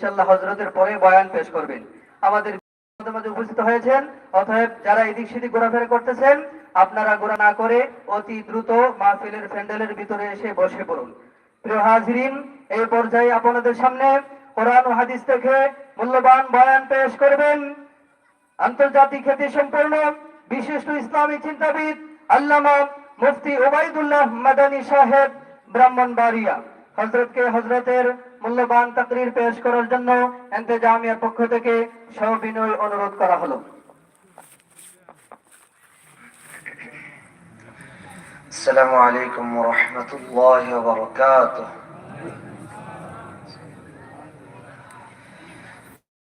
ইনশাল্লাহ হজরতের পরে বয়ান পেশ করবেন। আমাদের উপস্থিত হয়েছেন, অতএব যারা এদিক সেদিক ঘোরাফেরা করতেছেন, আপনারা ঘোরা না করে অতি দ্রুত মাহফিলের প্যান্ডেলের ভিতরে এসে বসে পড়ুন। প্রিয় হাজরিন, এই পর্যায়ে আপনাদের সামনে কোরআন ও হাদিস থেকে মূল্যবান বয়ান পেশ করবেন। আন্তর্জাতিক খ্যাতি সম্পন্ন বিশিষ্ট ইসলামী চিন্তাবিদ আল্লামা মুফতি ওবায়দুল্লাহ মাদানী সাহেব ব্রাহ্মণবাড়িয়া। হজরতকে হজরতের মূল্যবান তাকরির পেশ করার জন্য এন্তেজামিয়ার পক্ষ থেকে সবিনয় অনুরোধ করা হলো السلام عليكم ورحمة الله وبركاته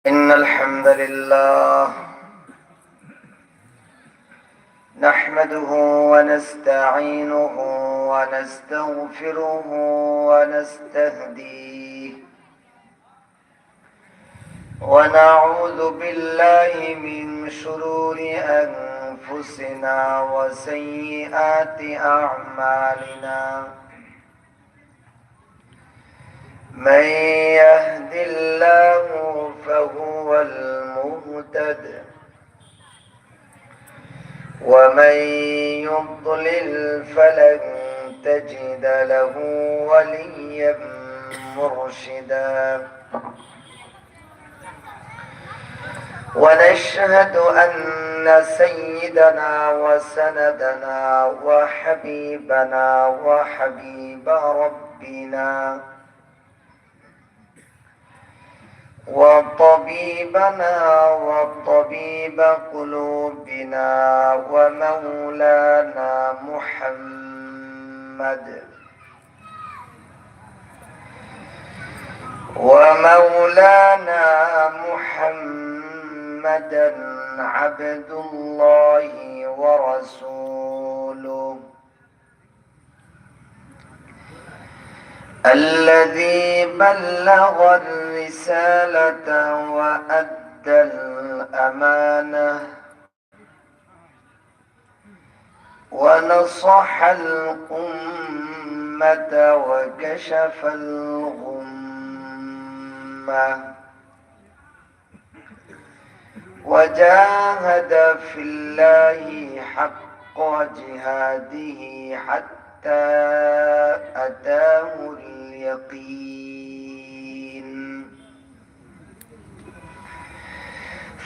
إن الحمد لله نحمده ونستعينه ونستغفره ونستهديه ونعوذ بالله من شرور أنفسنا وسيئات أعمالنا. من يهد الله فهو المهتد. ومن يضلل فلن تجد له وليا مرشدا. ونشهد أن سيدنا وسندنا وحبيبنا وحبيب ربنا وطبيبنا وطبيب قلوبنا ومولانا محمد ومولانا محمدا عبد الله ورسوله. الذي بلغ الرسالة وأدى الأمانة ونصح الأمة وكشف الغمة. وجاهد في الله حق جهاده حتى أتاه اليقين.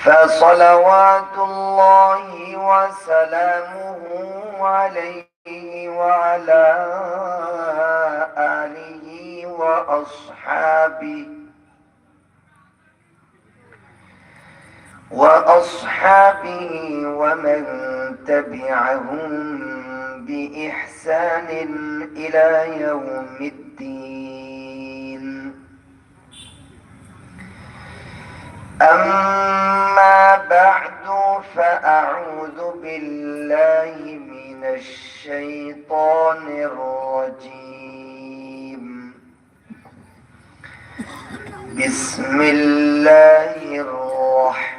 فصلوات الله وسلامه عليه وعلى آله وأصحابه وأصحابه ومن تبعهم بإحسان إلى يوم الدين. أما بعد فأعوذ بالله من الشيطان الرجيم. بسم الله الرحمن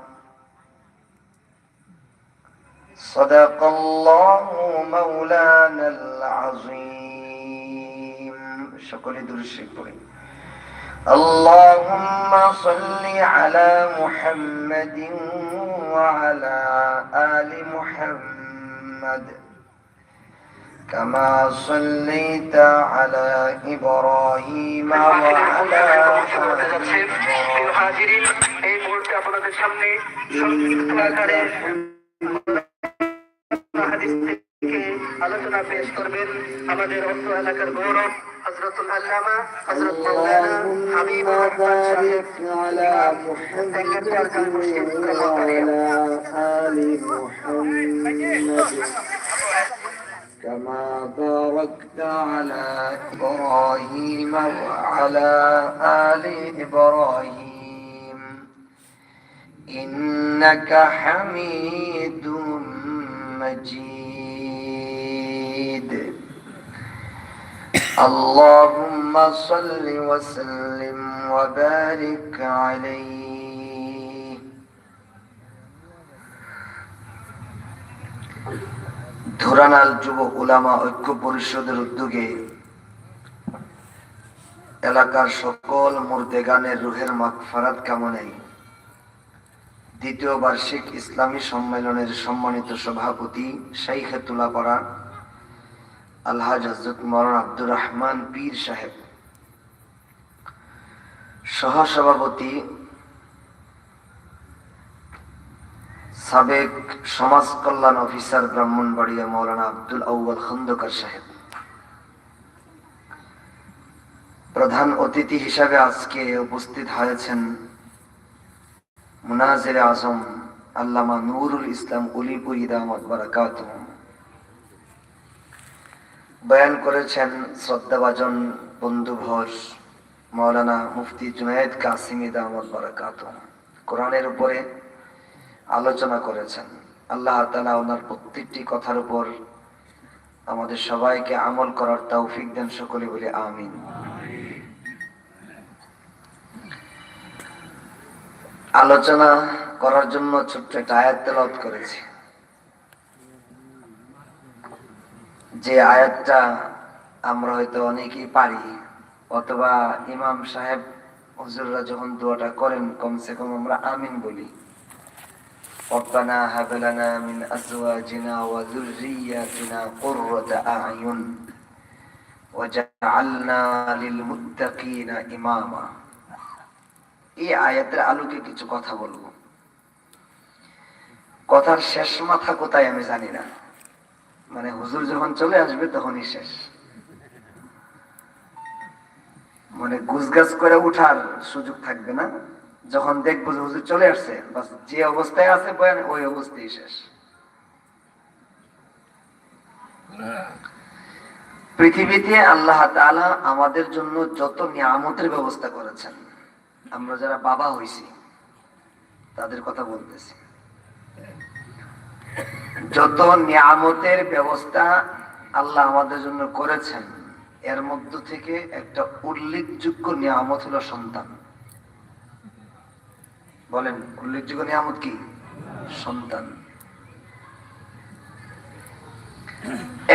صدق الله مولانا العظيم شكرا درشك اللهم صل على محمد وعلى آل محمد كما صليت على إبراهيم وعلى آل إبراهيم আলোচনা পেশ করবেন আমাদের অর্থ এলাকার গৌরব হজরতুল আল্লামা হজরত মৌলানা হাবিব بارك على محمد وعلى آل محمد كما باركت على إبراهيم وعلى آل إبراهيم إن إنك حميد مجيد اللهم صل وسلم وبارك عليه ধুরানাল যুব উলামা ঐক্য পরিষদের উদ্যোগে এলাকার সকল মুর্দেগানের রুহের মাগফারাত কামনায় দ্বিতীয় বার্ষিক ইসলামী সম্মেলনের সম্মানিত সভাপতি শাইখে তুলাপাড়া আলহাজ হজরত মরণ আব্দুর রহমান পীর সাহেব। সহসভাপতি, সাবেক সমাজ কল্যাণ অফিসার ব্রাহ্মণবাড়িয়া মৌলানা আব্দুল আউ্বাল খন্দকার সাহেব। প্রধান অতিথি হিসাবে আজকে উপস্থিত হয়েছেন মুনাজের আজম আল্লামা নুরুল ইসলাম উলিপুরি দামত বারাকাত বয়ান করেছেন শ্রদ্ধাভাজন বন্ধুভর মৌলানা মুফতি জুনায়েদ কাসিমি দামত বারাকাত কোরআনের উপরে আলোচনা করেছেন। আল্লাহ তালা ওনার প্রত্যেকটি কথার উপর আমাদের সবাইকে আমল করার তৌফিক দেন সকলে বলে আমিন। আলোচনা করার জন্য ছোট্ট একটা আয়াত করেছি। যে আয়াতটা আমরা হয়তো অনেকেই পারি অথবা ইমাম সাহেব হুজুররা যখন দোয়াটা করেন কমসে কম আমরা আমিন বলি ربنا هب لنا من أزواجنا وذرياتنا قرة أعين وجعلنا للمتقين إماما এই আয়াতের আলোকে কিছু কথা বলবো কথার শেষ মাথা কোথায় আমি জানি না মানে হুজুর যখন চলে আসবে, তখনই শেষ। মানে গুজগাছ করে উঠার সুযোগ থাকবে না। যখন দেখব যে হুজুর চলে আসছে, বাস যে অবস্থায় আছে বয়ান, ওই অবস্থায় শেষ। পৃথিবীতে আল্লাহ আমাদের জন্য যত নিয়ামতের ব্যবস্থা করেছেন, আমরা যারা বাবা হইছি, তাদের কথা বলতেছি। যত নিয়ামতের ব্যবস্থা আল্লাহ আমাদের জন্য করেছেন, এর মধ্য থেকে একটা উল্লেখযোগ্য নিয়ামত হলো সন্তান। বলেন, উল্লেখযোগ্য নিয়ামত কি? সন্তান।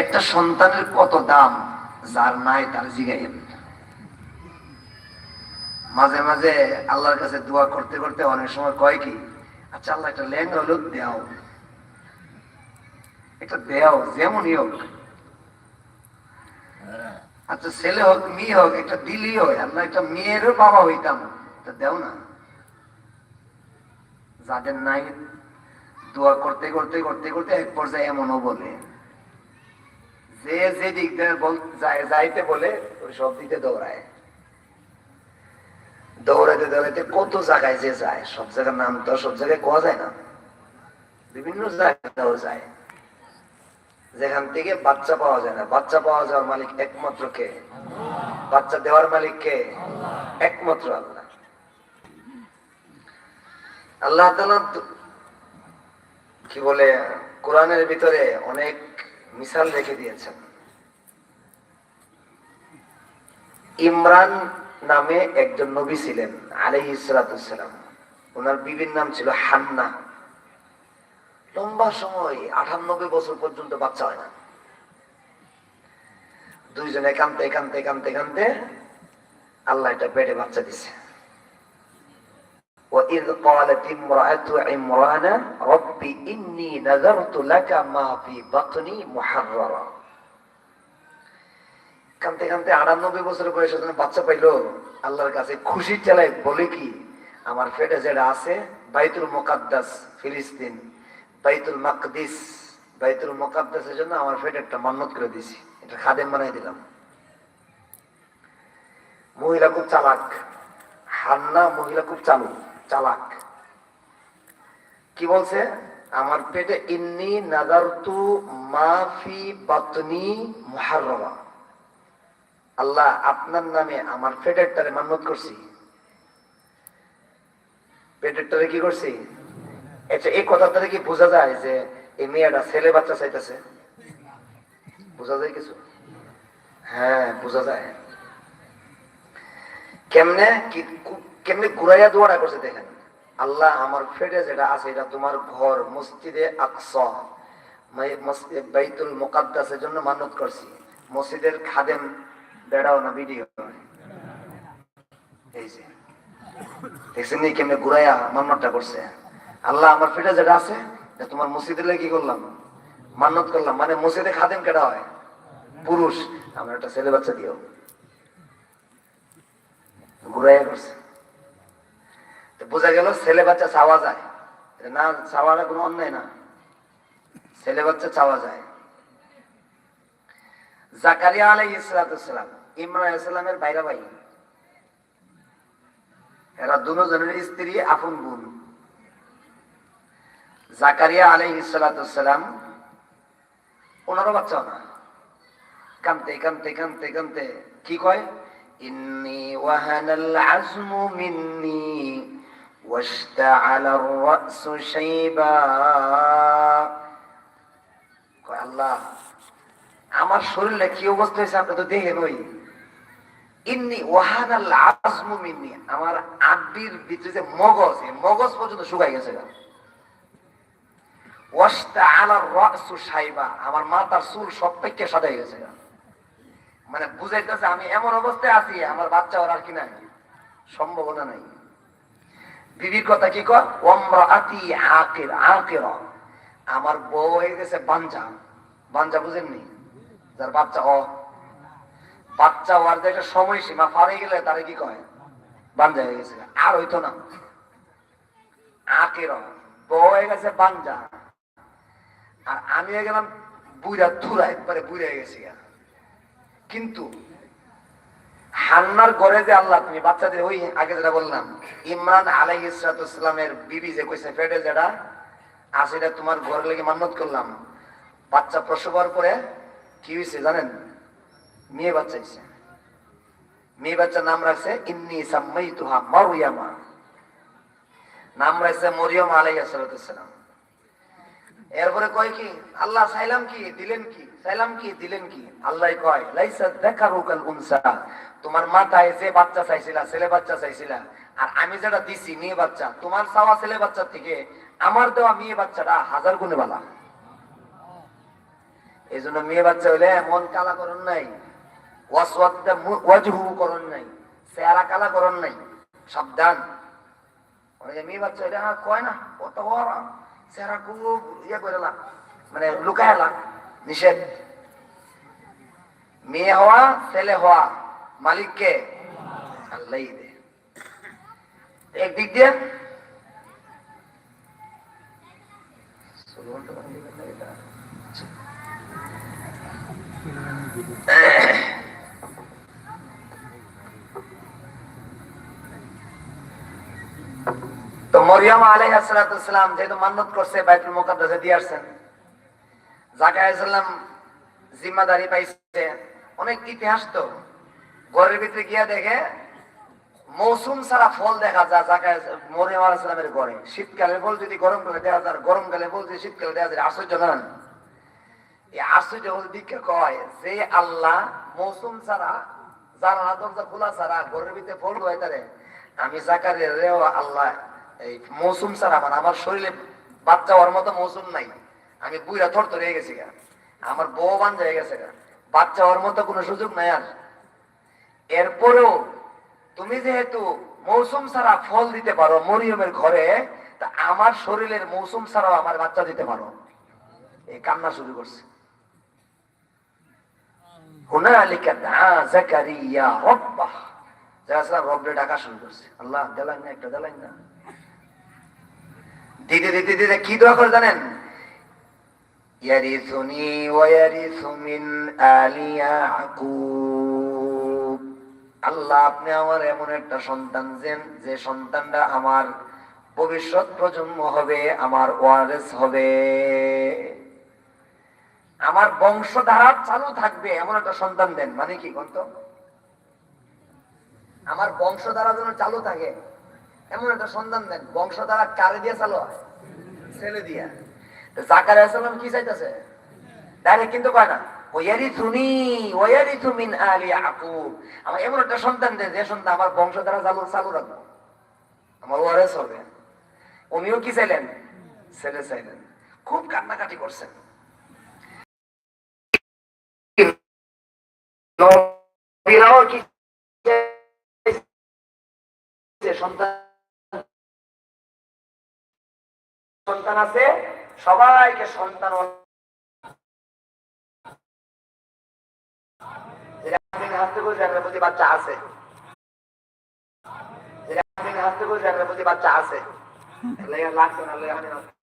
একটা সন্তানের কত দাম, যার নাই তার জিগাইন মাঝে মাঝে আল্লাহর কাছে দোয়া করতে করতে অনেক সময় কয় কি আচ্ছা আল্লাহ একটা লেহেঙ্গা হলো দেও। দেও যেমনই হোক। আচ্ছা ছেলে হোক, মেয়ে হোক দিলি হয়। আল্লাহ একটা মেয়েরও বাবা হইতাম দেও না। যাদের নাই, দোয়া করতে করতে করতে করতে এক পর্যায়ে এমনও বলে। যে যে দিক যাইতে বলে, ওই সব দিকে দৌড়ায়। দৌড়াইতে দৌড়াইতে কত জায়গায় যে যায়, সব জায়গার নাম তো সব জায়গায় কোয়া যায় না। বিভিন্ন জায়গায় যায়। যেখান থেকে বাচ্চা পাওয়া যায় না। বাচ্চা পাওয়া যাওয়ার মালিক একমাত্র কে? বাচ্চা দেওয়ার মালিক কে? একমাত্র আল্লাহ। আল্লাহ কি বলে, কোরআনের ভিতরে অনেক মিসাল রেখে দিয়েছেন। ইমরান নামে একজন নবী ছিলেন আলাইহি সালাম। ওনার বিবির নাম ছিল হান্না লম্বা সময় আটানব্বই বছর পর্যন্ত বাচ্চা হয় না দুইজনে কানতে কানতে কানতে কানতে আল্লাহ এটা পেটে বাচ্চা দিছে وإذ قالت امرأة عمران رب إني نذرت لك ما في بطني محررا কানতে কানতে আটানব্বই বছর বয়সে যখন বাচ্চা পাইলো আল্লাহর কাছে খুশি চালাই বলে কি আমার পেটে যেটা আছে বাইতুল মোকাদ্দাস ফিলিস্তিন বাইতুল মাকদিস, বাইতুল মোকাদ্দাসের জন্য আমার পেটে একটা মান্নত করে দিছি এটা খাদেম বানাই দিলাম। মহিলা খুব চালাক। হান্না মহিলা খুব চালু, চালাক। কি বলছে? আমার পেটে ইন্নি নাদারতু মাফি বাতনি মুহাররমা। আল্লাহ, আপনার নামে আমার পেটেরটারে মান্নত করছি। পেটেরটারে কি করছি? আচ্ছা এই দ্বারা কি বোঝা যায় যে এই মেয়েটা ছেলে বাচ্চা চাইতেছে। বোঝা যায় কিছু? হ্যাঁ বোঝা যায়। কেমনে কি কেমনে ঘুরাইয়া দোয়াটা করছে দেখেন। আল্লাহ আমার ফেটে যেটা আছে, এটা তোমার ঘর, মসজিদে আকসা। বাইতুল মুকাদ্দাসের জন্য মানত করছি। মসজিদের খাদেম বেড়াও না, ভিডিও। এই যে। দেখছেন কেমনে ঘুরাইয়া মান্নতটা করছে? আল্লাহ আমার ফেটে যেটা আছে তোমার মসজিদে কি করলাম? মান্নত করলাম। মানে মসজিদে খাদেম কেটা হয়? পুরুষ। আমার একটা ছেলে বাচ্চা দিও। ঘুরাইয়া করছে বোঝা গেল ছেলে বাচ্চা চাওয়া যায়। না চাওয়াটা কোনো অন্যায় না। ছেলে বাচ্চা চাওয়া যায়। জাকারিয়া আলাই ইসলাতাম ইমরান ইসলামের বাইরা ভাই। এরা দুজনের স্ত্রী, আপন বোন। জাকারিয়া আলাই ইসলাতাম ওনারও বাচ্চাও না কানতে কানতে কানতে কানতে। কি কয়? আমার শরীরে কি অবস্থা হয়েছে আপনি তো দেখে নই। ইন্নি ওয়াহানাল আজমু মিন্নি। আমার আব্বির ভিতরে যে মগজ মগজ পর্যন্ত শুকাই গেছে আমার মাথার চুল সব পেকে সাদা গেছে। মানে বুঝাইতেছে, আমি এমন অবস্থায় আছি, আমার বাচ্চা ওর আর কি নাই, সম্ভাবনা নাই। বিবির কথা কি আতি আকির আকির। আমার বউ হয়ে গেছে বাঞ্জা। বাঞ্জা বুঝেননি? যার বাচ্চা অ বাচ্চা হওয়ার যে একটা সময়সীমা পার গেলে তারে কি কয়? বাঞ্জা হয়ে গেছে। আর হইতো না। আকের। বউ হয়ে গেছে বাঞ্জা। আর আমি গেলাম বুড়া থুরা একবারে বুড়ে গেছি কিন্তু হান্নার ঘরে যে আল্লাহ, তুমি বাচ্চাদের ওই আগে যেটা বললাম, ইমরান আলাই ইসলামের বিবি যে কইছে ফেটে যেটা আর সেটা তোমার ঘরে লেগে মান্নত করলাম। বাচ্চা প্রসব হওয়ার পরে কি হয়েছে জানেন? মেয়ে বাচ্চা হয়েছে মেয়ে বাচ্চার নাম রাখছে ইন্নি সাম্মাই তুহা মারিয়ামা। নাম রাখছে মরিয়ম আলাই সালাম। এরপরে কয় কি? আল্লাহ চাইলাম কি? দিলেন কি? চাইলাম কি? দিলেন কি? আল্লাহ কয়, লাইসা দেখা রুকাল উনসা। তোমার মাথায় যে বাচ্চা চাইছিলা, ছেলে বাচ্চা চাইছিলা, আর আমি যেটা দিছি মেয়ে বাচ্চা, তোমার চাওয়া ছেলে বাচ্চার থেকে আমার দেওয়া মেয়ে বাচ্চাটা হাজার গুণে বালা। এই জন্য মেয়ে বাচ্চা হইলে মন কালা করন নাই ওয়াজহু করন নাই, চেহারা কালা করন নাই। সাবধান। মেয়ে বাচ্চা হইলে হ্যাঁ কয় না, কত বড়? চেহারা খুব ইয়ে করে লাগ মানে লুকায় লাগ নিষেধ মেয়ে হওয়া ছেলে হওয়া মালিককে আল্লাহ দে একদিক দিয়ে তো মরিয়ম আলাই আসসালাম যেহেতু মান্নত করছে বাইতুল মুকাদ্দাসে দিয়ে আসছেন। জাকায়াম জিম্মাদারি পাইছে। অনেক ইতিহাস তো। ঘরের ভিতরে গিয়া দেখে মৌসুম ছাড়া ফল দেখা যায় জাকায় মরিয়ম আলাইসালামের ঘরে। শীতকালে ফল যদি গরমকালে দেওয়া যায় গরমকালে ফল যদি শীতকালে দেওয়া যায়, আশ্চর্য নন এই আশ্চর্য হল দিকে কয়? যে আল্লাহ মৌসুম ছাড়া জানালা দরজা খোলা ছাড়া ঘরের ভিতরে ফল হয় তারে। আমি জাকারের রেও আল্লাহ এই মৌসুম ছাড়া মানে আমার শরীরে বাচ্চা হওয়ার মতো মৌসুম নাই। আমি বুইরা থর হয়ে গেছি গা। আমার বউ বান্ধ হয়ে গেছে গা। বাচ্চা হওয়ার মতো কোনো সুযোগ নাই আর। এরপরেও তুমি যেহেতু মৌসুম ছাড়া ফল দিতে পারো মরিয়মের ঘরে, তা আমার শরীরের মৌসুম ছাড়াও আমার বাচ্চা দিতে পারো। এই কান্না শুরু করছে। হুনালিকা ডাকা শুরু করছে। আল্লাহ দেলাইন না, একটা দেলাইন না। দিতে দিতে দিতে কি দোয়া করে জানেন? আল্লাহ, আপনি আমার এমন একটা সন্তান দেন যে সন্তানটা আমার ভবিষ্যৎ প্রজন্ম হবে, আমার ওয়ারেস হবে। আমার বংশধারা চালু থাকবে, এমন একটা সন্তান দেন। মানে কি কন্ত আমার বংশধারা যেন চালু থাকে। এমন একটা সন্তান দেন বংশ বংশধারা কারে দিয়ে চালু হয়? ছেলে দিয়া। তো জাকারিয়া কি চাইতেছে? ডাইরেক্ট কিন্তু কয় না একটা সন্তান দ্বারা উনিও কি চাইলেন? ছেলে চাইলেন। খুব কান্নাকাটি করছেন? সন্তান সন্তান আছে সবাইকে সন্তান যেটা হাসতে করে জানলে প্রতি বাচ্চা আছে। হাসতে করে জানলে প্রতি বাচ্চা আছে। লাগছে না লেগে আমি না-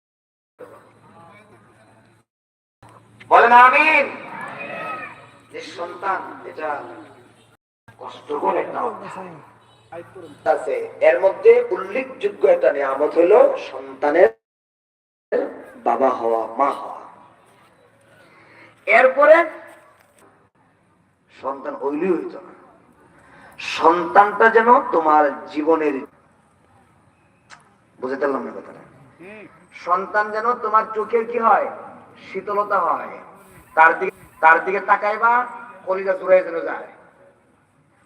বলেন আমিন। যে সন্তান এটা কষ্টকর একটা এর মধ্যে উল্লেখযোগ্য একটা নিয়ামত হলো সন্তানের বাবা হওয়া, মা হওয়া। এরপরে সন্তান হইলেই হইত না। সন্তানটা যেন তোমার জীবনের বুঝতে পারলাম না কথাটা। সন্তান যেন তোমার চোখের কি হয়? শীতলতা হয়। তার দিকে তার দিকে তাকাইবা, কলিজা জুড়াই যেন যায়।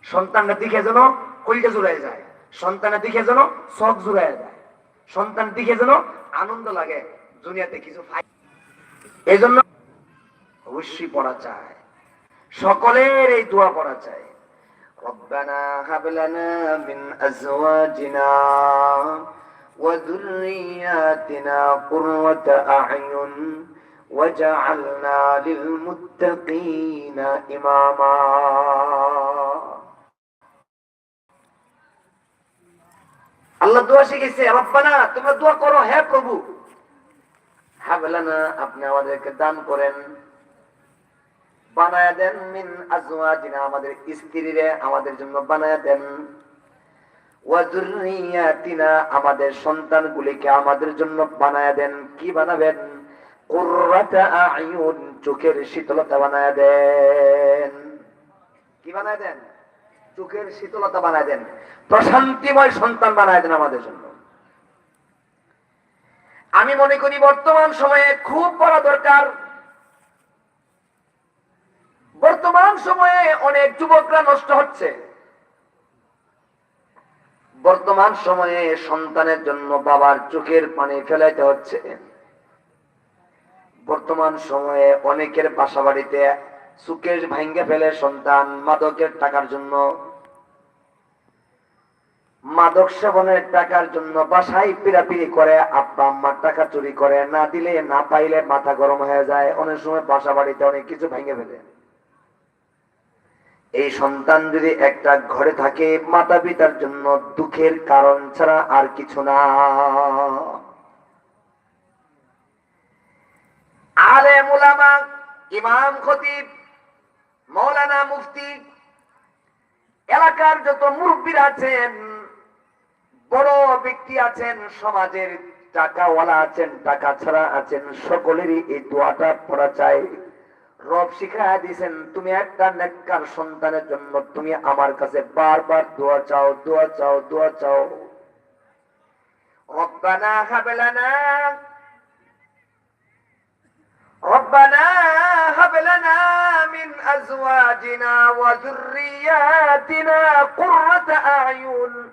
সন্তানটা দিকে যেন কলিজা জুড়াই যায়। সন্তানের দিকে যেন চোখ জুড়াই যায়। সন্তান দিকে যেন আনন্দ লাগে। দুনিয়াতে কিছু ফাই এই জন্য অবশ্যই পড়া চায় সকলের এই দোয়া পড়া চাই ربنا هب لنا من أزواجنا وذرياتنا قرة أعين وجعلنا للمتقين إماما আল্লাহ দোয়া শিখেছে রব্বানা তোমরা দোয়া করো হ্যাঁ প্রভু হাবলানা আপনি আমাদেরকে দান করেন। দেন মিন আমাদের স্ত্রীরে আমাদের জন্য বানায়া দেন। আমাদের আমাদের জন্য বানায়া দেন। কি বানাবেন? আয়ুন, চোখের শীতলতা বানায়া দেন। কি বানায় দেন? চোখের শীতলতা বানায় দেন। প্রশান্তিময় সন্তান বানায় দেন আমাদের জন্য। আমি মনে করি বর্তমান সময়ে খুব বড় দরকার। বর্তমান সময়ে অনেক যুবকরা নষ্ট হচ্ছে। বর্তমান সময়ে সন্তানের জন্য বাবার চোখের পানি ফেলাইতে হচ্ছে। বর্তমান সময়ে অনেকের বাসা বাড়িতে সুকেশ ভাঙ্গে ফেলে সন্তান মাদকের টাকার জন্য মাদক সেবনের টাকার জন্য বাসায় পিড়াপিড়ি করে, আব্বা আম্মার টাকা চুরি করে, না দিলে না পাইলে মাথা গরম হয়ে যায়, অনেক সময় বাসা বাড়িতে অনেক কিছু ভেঙে ফেলে। এই সন্তান যদি একটা ঘরে থাকে মাতা পিতার জন্য দুঃখের কারণ ছাড়া আর কিছু না। আলে মুলামা ইমাম খতিব, মৌলানা মুফতি, এলাকার যত মুরব্বীরা আছেন বড় ব্যক্তি আছেন সমাজের টাকাওয়ালা আছেন টাকা ছাড়া আছেন সকলেরই এই দোয়াটা পড়া চাই রব শিখায় দিয়েছেন তুমি একটা নেককার সন্তানের জন্য তুমি আমার কাছে বারবার দোয়া চাও দোয়া চাও দোয়া চাও রব্বানা হাবেলানা ربنا هب لنا من أزواجنا وذرياتنا قرة أعين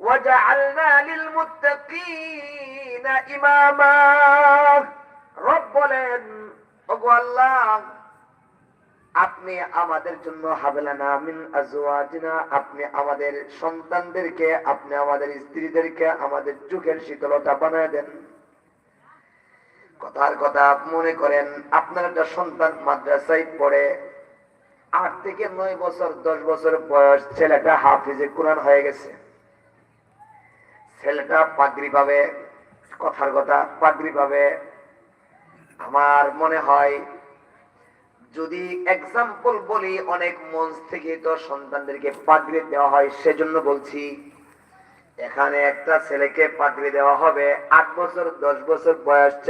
وجعلنا للمتقين إماما رب বলেন ওগো আল্লাহ আপনি আমাদের জন্য হাবেলানা মিন আজওয়াজিনা আপনি আমাদের সন্তানদেরকে আপনি আমাদের স্ত্রীদেরকে আমাদের চোখের শীতলতা বানায় দেন কথার কথা মনে করেন আপনার একটা সন্তান মাদ্রাসায় পড়ে আট থেকে নয় বছর দশ বছর বয়স ছেলেটা হাফিজে কোরআন হয়ে গেছে ছেলেটা পাগড়ি পাবে, কথার কথা পাগড়ি পাবে। আমার মনে হয়, যদি এক্সাম্পল বলি, অনেক মঞ্চ থেকে তো সন্তানদেরকে পাগড়ি দেওয়া হয়, সেজন্য বলছি, এখানে একটা ছেলেকে পাগড়ি দেওয়া হবে, আট বছর, দশ বছর বয়স ছেলে